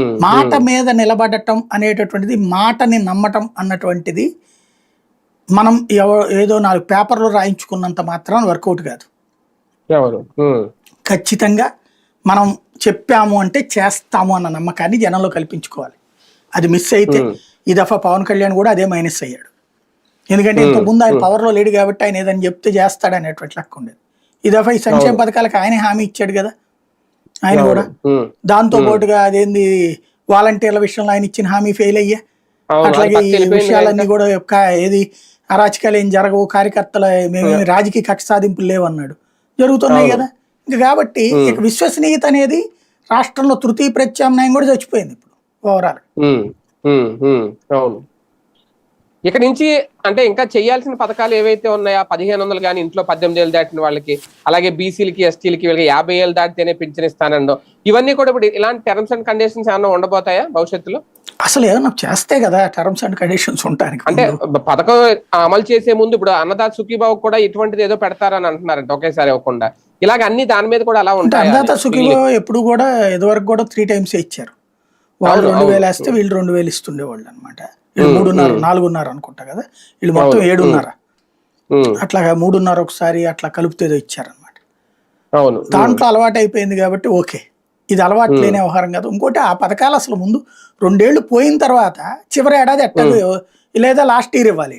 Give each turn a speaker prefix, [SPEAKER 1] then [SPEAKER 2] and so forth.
[SPEAKER 1] మాట మీద నిలబడటం అనేటటువంటిది మాటని నమ్మటం అన్నటువంటిది మనం ఏదో నాలుగు పేపర్లు రాయించుకున్నంత మాత్రం వర్కౌట్ కాదు.
[SPEAKER 2] ఎవరు?
[SPEAKER 1] ఖచ్చితంగా మనం చెప్పాము అంటే చేస్తాము అన్న నమ్మకాన్ని జనంలో కల్పించుకోవాలి. అది మిస్ అయితే. ఈ దఫా పవన్ కళ్యాణ్ కూడా అదే మైనస్ అయ్యాడు. ఎందుకంటే ఇంతకు ముందు ఆయన పవర్లో లేడు కాబట్టి ఆయన ఏదని చెప్తే చేస్తాడు అనేటువంటి లెక్క ఉండేది. ఈ దఫా ఈ సంక్షేమ పథకాలకు ఆయన హామీ ఇచ్చాడు కదా. ఆయన కూడా. దాంతో పాటుగా అదేంది వాలంటీర్ల విషయంలో ఆయన ఇచ్చిన హామీ ఫెయిల్ అయ్యా. అట్లాగే ఈ విషయాలన్నీ కూడా యొక్క ఏది అరాచకాలు ఏం జరగవు కార్యకర్తల మేమేమి రాజకీయ కక్ష సాధింపులు లేవన్నాడు జరుగుతున్నాయి కదా. ఇంకా కాబట్టి విశ్వసనీయత అనేది రాష్ట్రంలో తృతీయ ప్రత్యామ్నాయం కూడా చచ్చిపోయింది ఇప్పుడు ఓవరాల్.
[SPEAKER 2] అవును. ఇక నుంచి అంటే ఇంకా చేయాల్సిన పథకాలు ఏవైతే ఉన్నాయో పదిహేను వందలు కానీ ఇంట్లో పద్దెనిమిది ఏళ్ళు దాటిన వాళ్ళకి అలాగే బీసీలకి ఎస్టీలకి వీళ్ళకి యాభై ఏళ్ళు దాటితేనే పింఛన్ ఇస్తానండో ఇవన్నీ కూడా ఇప్పుడు ఇలాంటి టర్మ్స్ అండ్ కండిషన్స్ ఏమైనా ఉండబోతాయా భవిష్యత్తులో?
[SPEAKER 1] అసలు ఏమన్నా చేస్తే కదా టర్మ్స్ అండ్ కండిషన్స్ ఉంటానికి
[SPEAKER 2] అంటే పథకం అమలు చేసే ముందు ఇప్పుడు అన్నదాత సుఖీబాబు కూడా ఇటువంటిది ఏదో పెడతారని అంటున్నారంట ఒకేసారి ఇవ్వకుండా. ఇలాగ అన్ని దాని మీద కూడా అలా ఉంటాయి?
[SPEAKER 1] అన్నదాత సుఖీలో ఎప్పుడు కూడా ఇదివరకు కూడా త్రీ టైమ్స్ ఇచ్చారు. వాళ్ళు రెండు వేలు వేస్తే వీళ్ళు రెండు వేలు ఇస్తుండేవాళ్ళు అనమాట మూడున్నర నాలుగున్నర అనుకుంటా కదా? వీళ్ళు మొత్తం ఏడున్నర. అట్లాగా మూడున్నర ఒకసారి అట్లా కలిపితేదో ఇచ్చారనమాట దాంట్లో అలవాటు అయిపోయింది కాబట్టి ఓకే. ఇది అలవాటు లేని వ్యవహారం కాదు. ఇంకోటి ఆ పథకాలు అసలు ముందు రెండేళ్ళు పోయిన తర్వాత చివరి ఏడాది ఎట్టగా లేదా లాస్ట్ ఇయర్ ఇవ్వాలి.